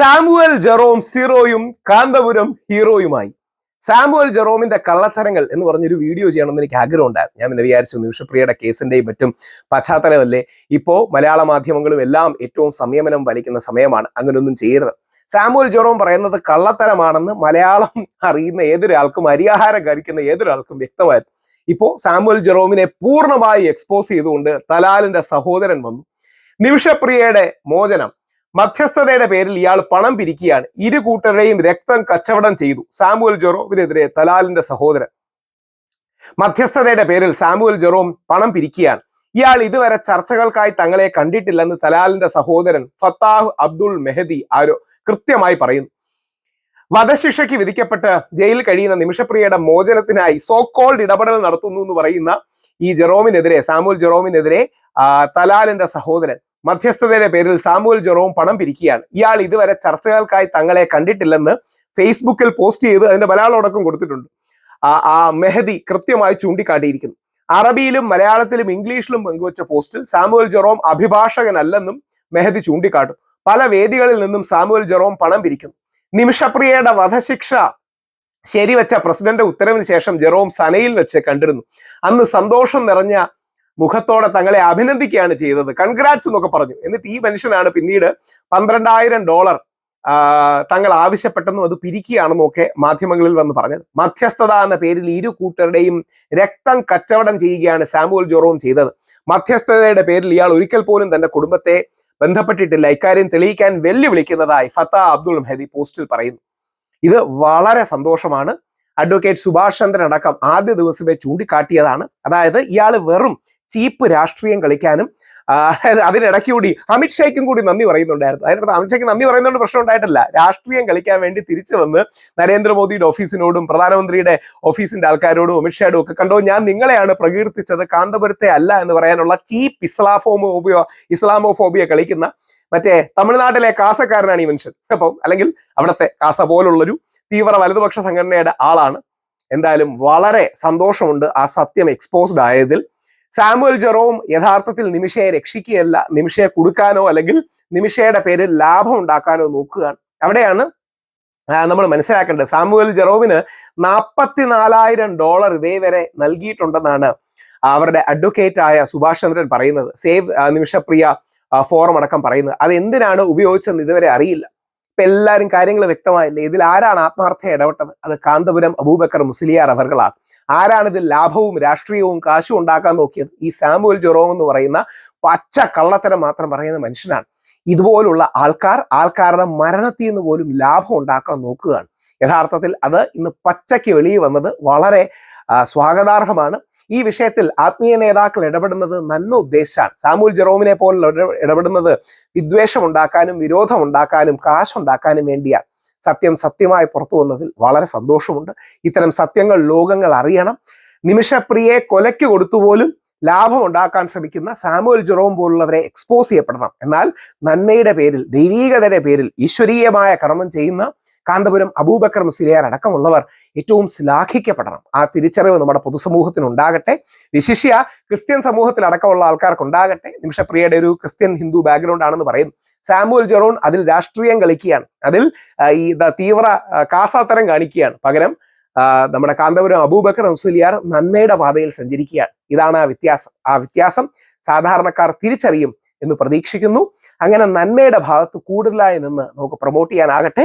Samuel Jerome സീറോയും കാന്തപുരം ഹീറോയുമായി. Samuel ജെറോമിന്റെ കള്ളത്തരങ്ങൾ എന്ന് പറഞ്ഞൊരു വീഡിയോ ചെയ്യണമെന്ന് എനിക്ക് ആഗ്രഹം ഉണ്ടായിരുന്നു ഞാൻ പിന്നെ വിചാരിച്ചു നിമിഷപ്രിയയുടെ കേസിന്റെയും മറ്റും പശ്ചാത്തലമല്ലേ? ഇപ്പോ മലയാള മാധ്യമങ്ങളും എല്ലാം ഏറ്റവും സംയമനം വലിക്കുന്ന സമയമാണ്. അങ്ങനെയൊന്നും ചെയ്യരുത്. സാമുവൽ ജെറോം പറയുന്നത് കള്ളത്തരമാണെന്ന് മലയാളം അറിയുന്ന ഏതൊരാൾക്കും അരിയാഹാരം കഴിക്കുന്ന ഏതൊരാൾക്കും വ്യക്തമായിരുന്നു. ഇപ്പോ സാമുവൽ ജെറോമിനെ പൂർണമായി എക്സ്പോസ് ചെയ്തുകൊണ്ട് തലാലിന്റെ സഹോദരൻ വന്നു. നിമിഷപ്രിയയുടെ മോചനം മധ്യസ്ഥതയുടെ പേരിൽ ഇയാൾ പണം പിരിക്കുകയാണ്. ഇരു കൂട്ടരുടെയും രക്തം കച്ചവടം ചെയ്തു. സാമുവൽ ജെറോമിനെതിരെ തലാലിന്റെ സഹോദരൻ. മധ്യസ്ഥതയുടെ പേരിൽ സാമുവൽ ജെറോം പണം പിരിക്കുകയാണ്. ഇയാൾ ഇതുവരെ ചർച്ചകൾക്കായി തങ്ങളെ കണ്ടിട്ടില്ലെന്ന് തലാലിന്റെ സഹോദരൻ ഫത്താഹ് അബ്ദുൾ മെഹദി ആരോ കൃത്യമായി പറയുന്നു. വധശിക്ഷയ്ക്ക് വിധിക്കപ്പെട്ട് ജയിലിൽ കഴിയുന്ന നിമിഷപ്രിയയുടെ മോചനത്തിനായി സോ കോൾഡ് ഇടപെടൽ നടത്തുന്നു എന്ന് പറയുന്ന ഈ ജെറോമിനെതിരെ സാമുവൽ ജെറോമിനെതിരെ തലാലിന്റെ സഹോദരൻ മധ്യസ്ഥതയുടെ പേരിൽ സാമുവൽ ജെറോം പണം പിരിക്കുകയാണ്. ഇയാൾ ഇതുവരെ ചർച്ചകൾക്കായി തങ്ങളെ കണ്ടിട്ടില്ലെന്ന് ഫേസ്ബുക്കിൽ പോസ്റ്റ് ചെയ്ത് അതിന്റെ ബലാളോടക്കം കൊടുത്തിട്ടുണ്ട്. ആ മെഹദി കൃത്യമായി ചൂണ്ടിക്കാട്ടിയിരിക്കുന്നു. അറബിയിലും മലയാളത്തിലും ഇംഗ്ലീഷിലും പങ്കുവച്ച പോസ്റ്റിൽ സാമുവൽ ജെറോം അഭിഭാഷകനല്ലെന്നും മെഹദി ചൂണ്ടിക്കാട്ടും. പല വേദികളിൽ നിന്നും സാമുവൽ ജെറോം പണം പിരിക്കുന്നു. നിമിഷപ്രിയയുടെ വധശിക്ഷ ശരിവെച്ച പ്രസിഡന്റ് ഉത്തരവിന് ശേഷം ജെറോം സനയിൽ വെച്ച് കണ്ടിരുന്നു. അന്ന് സന്തോഷം നിറഞ്ഞ മുഖത്തോടെ തങ്ങളെ അഭിനന്ദിക്കുകയാണ് ചെയ്തത്. കൺഗ്രാറ്റ്സ് എന്നൊക്കെ പറഞ്ഞു. എന്നിട്ട് ഈ മനുഷ്യനാണ് പിന്നീട് പന്ത്രണ്ടായിരം ഡോളർ തങ്ങൾ ആവശ്യപ്പെട്ടെന്നും അത് പിരിക്കുകയാണെന്നും ഒക്കെ മാധ്യമങ്ങളിൽ വന്ന് പറഞ്ഞത്. മധ്യസ്ഥത എന്ന പേരിൽ ഇരു കൂട്ടരുടെയും രക്തം കച്ചവടം ചെയ്യുകയാണ് സാമുവൽ ജോറോം ചെയ്തത്. മധ്യസ്ഥതയുടെ പേരിൽ ഇയാൾ ഒരിക്കൽ പോലും തന്റെ കുടുംബത്തെ ബന്ധപ്പെട്ടിട്ടില്ല. ഇക്കാര്യം തെളിയിക്കാൻ വെല്ലുവിളിക്കുന്നതായി ഫത്ത അബ്ദുൾ മെഹദി പോസ്റ്റിൽ പറയുന്നു. ഇത് വളരെ സന്തോഷമാണ്. അഡ്വക്കേറ്റ് സുഭാഷ് ചന്ദ്രൻ അടക്കം ആദ്യ ദിവസമേ ചൂണ്ടിക്കാട്ടിയതാണ്. അതായത് ഇയാൾ വെറും ചീപ്പ് രാഷ്ട്രീയം കളിക്കാനും അതിനിടയ്ക്ക് കൂടി അമിത്ഷായ്ക്കും കൂടി നന്ദി പറയുന്നുണ്ടായിരുന്നു. അതിനകത്ത് അമിത്ഷായ്ക്ക് നന്ദി പറയുന്നതുകൊണ്ട് പ്രശ്നം ഉണ്ടായിട്ടില്ല. രാഷ്ട്രീയം കളിക്കാൻ വേണ്ടി തിരിച്ചു വന്ന് നരേന്ദ്രമോദിയുടെ ഓഫീസിനോടും പ്രധാനമന്ത്രിയുടെ ഓഫീസിന്റെ ആൾക്കാരോടും അമിത്ഷായോടും ഒക്കെ കണ്ടോ ഞാൻ നിങ്ങളെയാണ് പ്രകീർത്തിച്ചത് കാന്തപുരത്തെ അല്ല എന്ന് പറയാനുള്ള ചീപ്പ് ഇസ്ലാഫോമോബിയോ ഇസ്ലാമോഫോബിയ കളിക്കുന്ന മറ്റേ തമിഴ്നാട്ടിലെ കാസക്കാരനാണ് ഈ മനുഷ്യൻ. അപ്പം അല്ലെങ്കിൽ അവിടുത്തെ കാസ പോലുള്ളൊരു തീവ്ര വലതുപക്ഷ സംഘടനയുടെ ആളാണ്. എന്തായാലും വളരെ സന്തോഷമുണ്ട് ആ സത്യം എക്സ്പോസ്ഡ് ആയതിൽ. സാമുവൽ ജെറോം യഥാർത്ഥത്തിൽ നിമിഷയെ രക്ഷിക്കുകയല്ല നിമിഷയെ കൊടുക്കാനോ അല്ലെങ്കിൽ നിമിഷയുടെ പേരിൽ ലാഭം ഉണ്ടാക്കാനോ നോക്കുകയാണ്. അവിടെയാണ് നമ്മൾ മനസ്സിലാക്കേണ്ടത്. സാമുവൽ ജെറോമിന് നാൽപ്പത്തിനാലായിരം ഡോളർ ഇതേവരെ നൽകിയിട്ടുണ്ടെന്നാണ് അവരുടെ അഡ്വക്കേറ്റ് ആയ സുഭാഷ് ചന്ദ്രൻ പറയുന്നത്. സേവ് നിമിഷപ്രിയ ഫോറം അടക്കം പറയുന്നത്. അത് എന്തിനാണ് ഉപയോഗിച്ചതെന്ന് ഇതുവരെ അറിയില്ല. ഇപ്പൊ എല്ലാവരും കാര്യങ്ങൾ വ്യക്തമായില്ലേ? ഇതിൽ ആരാണ് ആത്മാർത്ഥ ഇടപെട്ടത്? അത് കാന്തപുരം അബൂബക്കർ മുസ്ലിയാർ അവർകളാണ് ആരാണ് ഇതിൽ ലാഭവും രാഷ്ട്രീയവും കാശും ഉണ്ടാക്കാൻ നോക്കിയത്? ഈ സാമുവൽ ജൊറോം എന്ന് പറയുന്ന പച്ച കള്ളത്തരം മാത്രം പറയുന്ന മനുഷ്യനാണ്. ഇതുപോലുള്ള ആൾക്കാർ ആൾക്കാരുടെ മരണത്തിൽ നിന്ന് പോലും ലാഭം ഉണ്ടാക്കാൻ നോക്കുകയാണ്. യഥാർത്ഥത്തിൽ അത് ഇന്ന് പച്ചയ്ക്ക് വെളിയിൽ വന്നത് വളരെ സ്വാഗതാർഹമാണ്. ഈ വിഷയത്തിൽ ആത്മീയ നേതാക്കൾ ഇടപെടുന്നത് നന്മ ഉദ്ദേശമാണ് സാമൂൽ ജെറോമിനെ പോലുള്ള ഇട- ഇടപെടുന്നത് വിദ്വേഷം ഉണ്ടാക്കാനും വിരോധം ഉണ്ടാക്കാനും കാശുണ്ടാക്കാനും വേണ്ടിയാണ്. സത്യം സത്യമായി പുറത്തു വന്നതിൽ വളരെ സന്തോഷമുണ്ട്. ഇത്തരം സത്യങ്ങൾ ലോകങ്ങൾ അറിയണം. നിമിഷപ്രിയെ കൊലയ്ക്ക് കൊടുത്തുപോലും ലാഭം ഉണ്ടാക്കാൻ ശ്രമിക്കുന്ന സാമുവൽ ജെറോം പോലുള്ളവരെ എക്സ്പോസ് ചെയ്യപ്പെടണം. എന്നാൽ നന്മയുടെ പേരിൽ ദൈവീകതയുടെ പേരിൽ ഈശ്വരീയമായ കർമ്മം ചെയ്യുന്ന കാന്തപുരം അബൂബക്കർ മുസ്ലിയാർ അടക്കമുള്ളവർ ഏറ്റവും ശ്ലാഘിക്കപ്പെടണം. ആ തിരിച്ചറിവ് നമ്മുടെ പൊതുസമൂഹത്തിന് ഉണ്ടാകട്ടെ വിശിഷ്യ ക്രിസ്ത്യൻ സമൂഹത്തിൽ അടക്കമുള്ള ആൾക്കാർക്ക് ഉണ്ടാകട്ടെ നിമിഷപ്രിയയുടെ ഒരു ക്രിസ്ത്യൻ ഹിന്ദു ബാക്ക്ഗ്രൗണ്ട് ആണെന്ന് പറയുന്നു. സാമുവൽ ജെറോൺ അതിൽ രാഷ്ട്രീയം കളിക്കുകയാണ്. അതിൽ ഈ തീവ്ര കാസാത്തരം കാണിക്കുകയാണ്. പകരം നമ്മുടെ കാന്തപുരം അബൂബക്കർ മുസ്ലിയാർ നന്മയുടെ പാതയിൽ സഞ്ചരിക്കുകയാണ്. ഇതാണ് ആ വ്യത്യാസം. ആ വ്യത്യാസം സാധാരണക്കാർ തിരിച്ചറിയും എന്ന് പ്രതീക്ഷിക്കുന്നു. അങ്ങനെ നന്മയുടെ ഭാഗത്ത് കൂടുതലായി നിന്ന് നമുക്ക് പ്രൊമോട്ട് ചെയ്യാനാകട്ടെ.